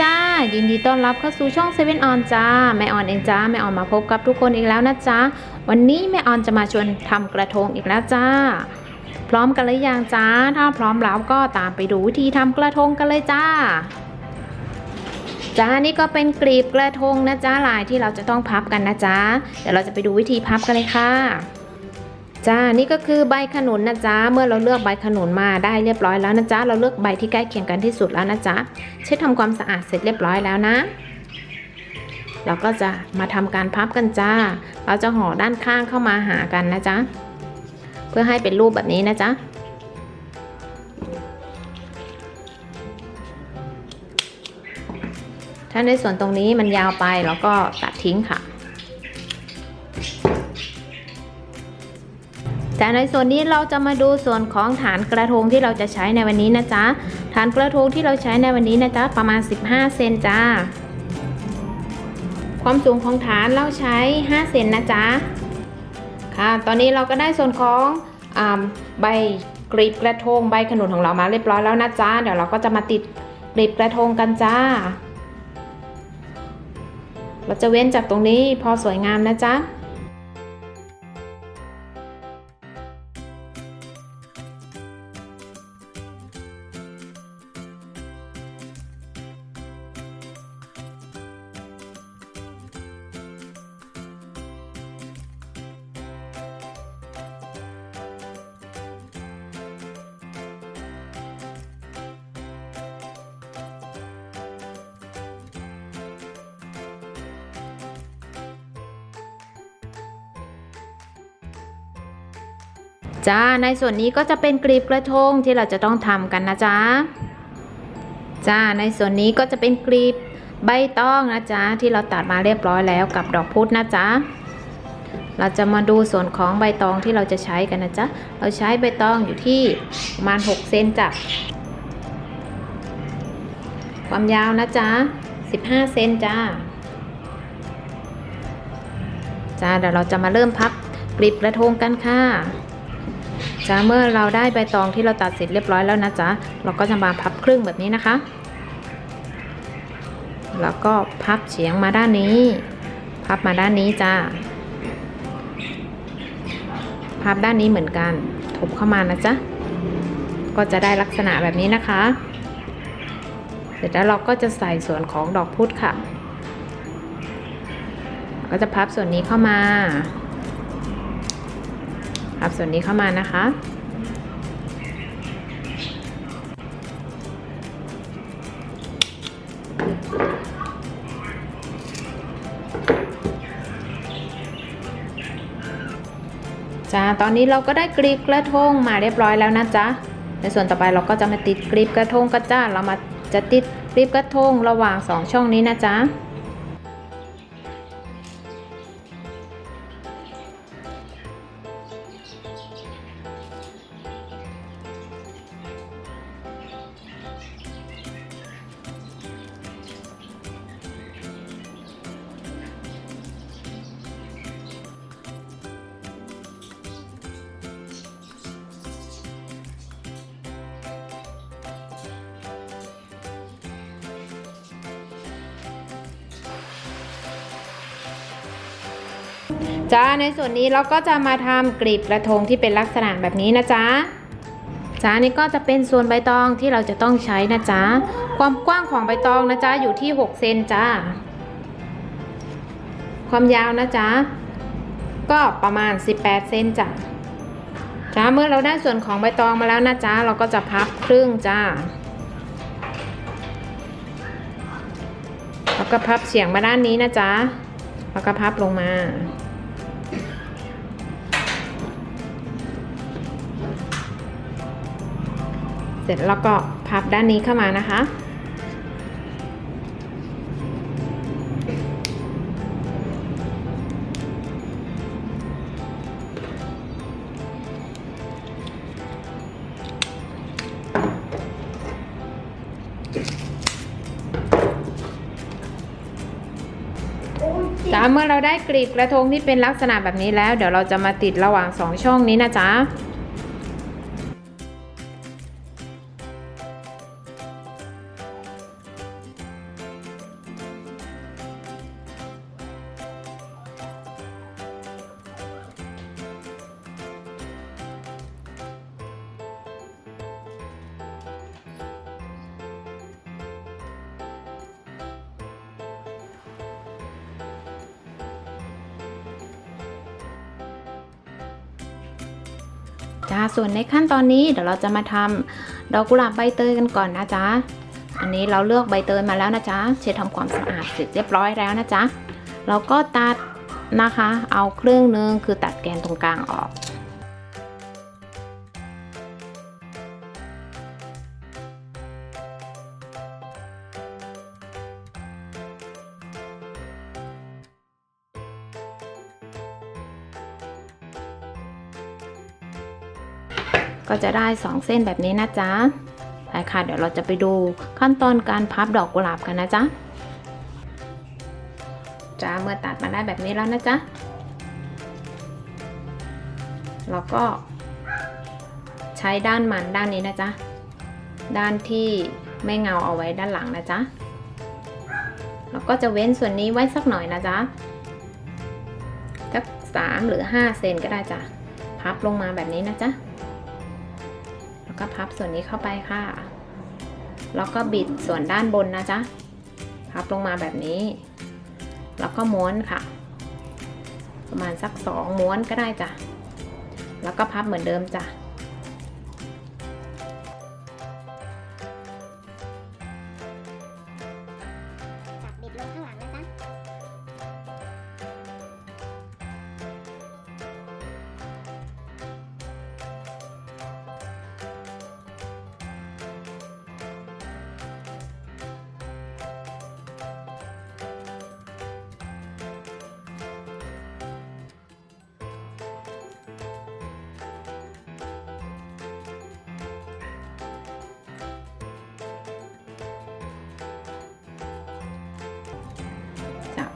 จ้า ยินดีต้อนรับเข้าสู่ช่อง7 on จ้าแม่ออนเองจ้าแม่ออนมาพบกับทุกคนอีกแล้วนะจ๊ะวันนี้แม่ออนจะมาชวนทำกระทงอีกแล้วจ้า พร้อมกันหรือยังจ้า ถ้าพร้อมแล้วก็ตามไปดูวิธีทำกระทงกันเลยจ้าจ้านี่ก็เป็นกลีบกระทงนะจ้าลายที่เราจะต้องพับกันนะจ้าเดี๋ยวเราจะไปดูวิธีพับกันเลยค่ะ จ้า นี่ก็คือใบขนุนนะจ๊ะ เมื่อเราเลือกใบขนุนมาได้เรียบร้อยแล้วนะจ๊ะ เราเลือกใบที่ใกล้เคียงกันที่สุดแล้วนะจ๊ะ เช็ดทำความสะอาดเสร็จเรียบร้อยแล้วนะ เราก็จะมาทำการพับกันจ้า เราจะห่อด้านข้างเข้ามาหากันนะจ๊ะ เพื่อให้เป็นรูปแบบนี้นะจ๊ะถ้าในส่วนตรงนี้มันยาวไปเราก็ตัดทิ้งค่ะ แต่ในส่วนนี้เราจะมาดูส่วนของฐานกระทงที่เราจะใช้ในวันนี้นะจ๊ะฐานกระทงที่เราใช้ในวันนี้นะจ๊ะประมาณ 15 เซนจ้า ความสูงของฐานเราใช้ 5 เซนนะจ๊ะค่ะตอนนี้เราก็ได้ส่วนของอใบกรีบกระทงใบขนุนของเรามาเรียบร้อยแล้วนะจ๊ะเดี๋ยวเราก็จะมาติดกรีบกระทงกันจ้า เราจะเว้นจากตรงนี้พอสวยงามนะจ๊ะ จ้า ในส่วนนี้ก็จะเป็นกลีบกระทงที่เราจะต้องทำกันนะจ๊ะจ้า ในส่วนนี้ก็จะเป็นกลีบใบตองนะจ๊ะที่เราตัดมาเรียบร้อยแล้วกับดอกพุธนะจ๊ะเราจะมาดูส่วนของใบตองที่เราจะใช้กันนะจ๊ะ เราใช้ใบตองอยู่ที่ประมาณ 6 เซนจ้ะ ความยาวนะจ๊ะ 15 เซนจ้า จ้าเดี๋ยวเราจะมาเริ่มพับกลีบกระทงกันค่ะ จ้าเมื่อเราได้ใบตองที่เราตัดเสร็จเรียบร้อยแล้วนะจ๊ะเราก็จะมาพับครึ่งแบบนี้นะคะ แล้วก็พับเฉียงมาด้านนี้ พับมาด้านนี้จ้าพับด้านนี้เหมือนกันทบเข้ามานะจ๊ะก็จะได้ลักษณะแบบนี้นะคะ เสร็จแล้วเราก็จะใส่ส่วนของดอกพุธค่ะ ก็จะพับส่วนนี้เข้ามา บส่วนนี้เข้ามานะคะ จ้า ตอนนี้เราก็ได้กรีบกระทงมาเรียบร้อยแล้วนะจ๊ะ ในส่วนต่อไปเราก็จะมาติดกรีบกระทงกันจ้า เรามาจะติดกรีบกระทงระหว่างสองช่องนี้นะจ๊ะ จ้าในส่วนนี้เราก็จะมาทำกลีบกระทงที่เป็นลักษณะแบบนี้นะจ๊ะจ้านี่ก็จะเป็นส่วนใบตองที่เราจะต้องใช้นะจ๊ะความกว้างของใบตองนะจ๊ะอยู่ที่ 6 เซนจ้า ความยาวนะจ๊ะก็ประมาณ 18 เซนจ้ะจ้าเมื่อเราได้ส่วนของใบตองมาแล้วนะจ๊ะเราก็จะพับครึ่งจ้าแล้วก็พับเฉียงมาด้านนี้นะจ๊ะแล้วก็พับลงมา เสร็จแล้วก็พับด้านนี้เข้ามานะคะ จ้าเมื่อเราได้กลีบกระทงที่เป็นลักษณะแบบนี้แล้ว เดี๋ยวเราจะมาติดระหว่างสองช่องนี้นะจ๊ะ ส่วนในขั้นตอนนี้เดี๋ยวเราจะมาทำดอกกุหลาบใบเตยกันก่อนนะจ๊ะอันนี้เราเลือกใบเตยมาแล้วนะจ๊ะเช็ดทำความสะอาดเสร็จเรียบร้อยแล้วนะจ๊ะเราก็ตัดนะคะ เอาครึ่งหนึงคือตัดแกนตรงกลางออก ก็จะได้ 2 เส้นแบบนี้นะจ๊ะไปค่ะ เดี๋ยวเราจะไปดูขั้นตอนการพับดอกกุหลาบกันนะจ๊ะจ้าเมื่อตัดมาได้แบบนี้แล้วนะจ๊ะเราก็ใช้ด้านมันด้านนี้นะจ๊ะ ด้านที่ไม่เงาเอาไว้ด้านหลังนะจ๊ะ แล้วก็จะเว้นส่วนนี้ไว้สักหน่อยนะจ๊ะสักสามหรือห้าเซนก็ได้จ้ะ พับลงมาแบบนี้นะจ๊ะ ก็พับส่วนนี้เข้าไปค่ะ แล้วก็บิดส่วนด้านบนนะจ๊ะ พับลงมาแบบนี้ แล้วก็ม้วนค่ะ ประมาณสักสองม้วนก็ได้จ้ะ แล้วก็พับเหมือนเดิมจ้ะ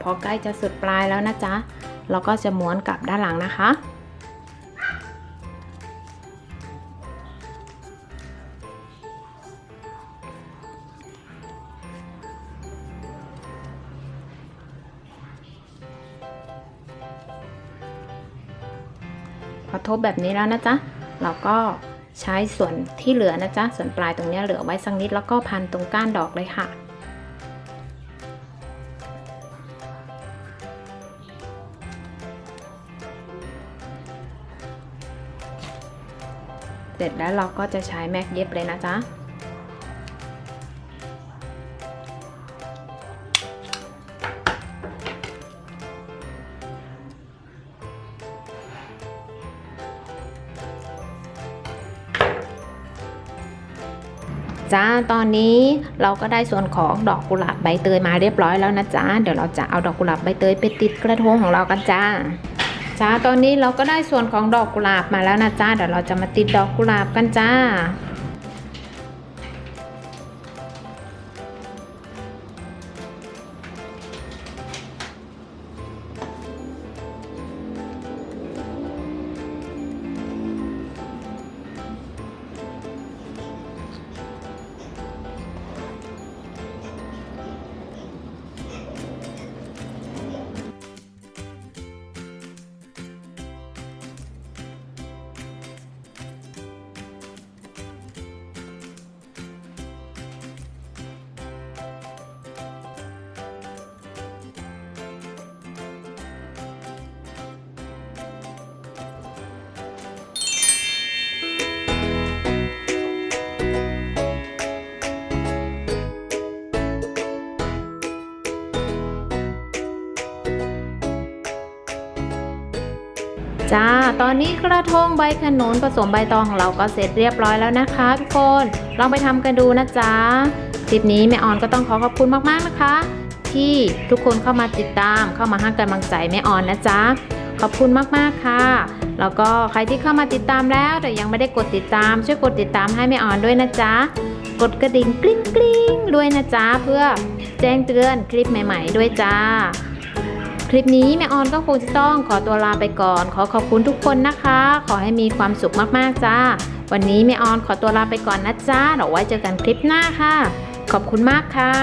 พอใกล้จะสุดปลายแล้วนะจ๊ะ เราก็จะม้วนกลับด้านหลังนะคะ พอทบแบบนี้แล้วนะจ๊ะ เราก็ใช้ส่วนที่เหลือนะจ๊ะ ส่วนปลายตรงนี้เหลือไว้สักนิดแล้วก็พันตรงก้านดอกเลยค่ะ เสร็จแล้วเราก็จะใช้แม็กเย็บเลยนะจ๊ะจ้าตอนนี้เราก็ได้ส่วนของดอกกุหลาบใบเตยมาเรียบร้อยแล้วนะจ๊ะ เดี๋ยวเราจะเอาดอกกุหลาบใบเตยไปติดกระทงของเรากันจ้า จ้าตอนนี้เราก็ได้ส่วนของดอกกุหลาบมาแล้วนะจ้าเดี๋ยวเราจะมาติดดอกกุหลาบกันจ้า จ้า ตอนนี้กระทงใบขนุนผสมใบตองของเราก็เสร็จเรียบร้อยแล้วนะคะทุกคน ลองไปทำกันดูนะจ๊ะ คลิปนี้แม่ออนก็ต้องขอขอบคุณมากๆนะคะ ที่ทุกคนเข้ามาติดตามเข้ามาให้กำลังใจแม่ออนนะจ๊ะ ขอบคุณมากๆค่ะ แล้วก็ใครที่เข้ามาติดตามแล้ว แต่ยังไม่ได้กดติดตาม ช่วยกดติดตามให้แม่ออนด้วยนะจ๊ะ กดกระดิ่งกริ๊งกริ๊งด้วยนะจ๊ะเพื่อแจ้งเตือนคลิปใหม่ ๆ ด้วยจ้า คลิปนี้แม่ออนก็คงจะต้องขอตัวลาไปก่อน ขอขอบคุณทุกคนนะคะ ขอให้มีความสุขมากๆจ้า วันนี้แม่ออนขอตัวลาไปก่อนนะจ้าเดี๋ยวไว้เจอกันคลิปหน้าค่ะ ขอบคุณมากค่ะ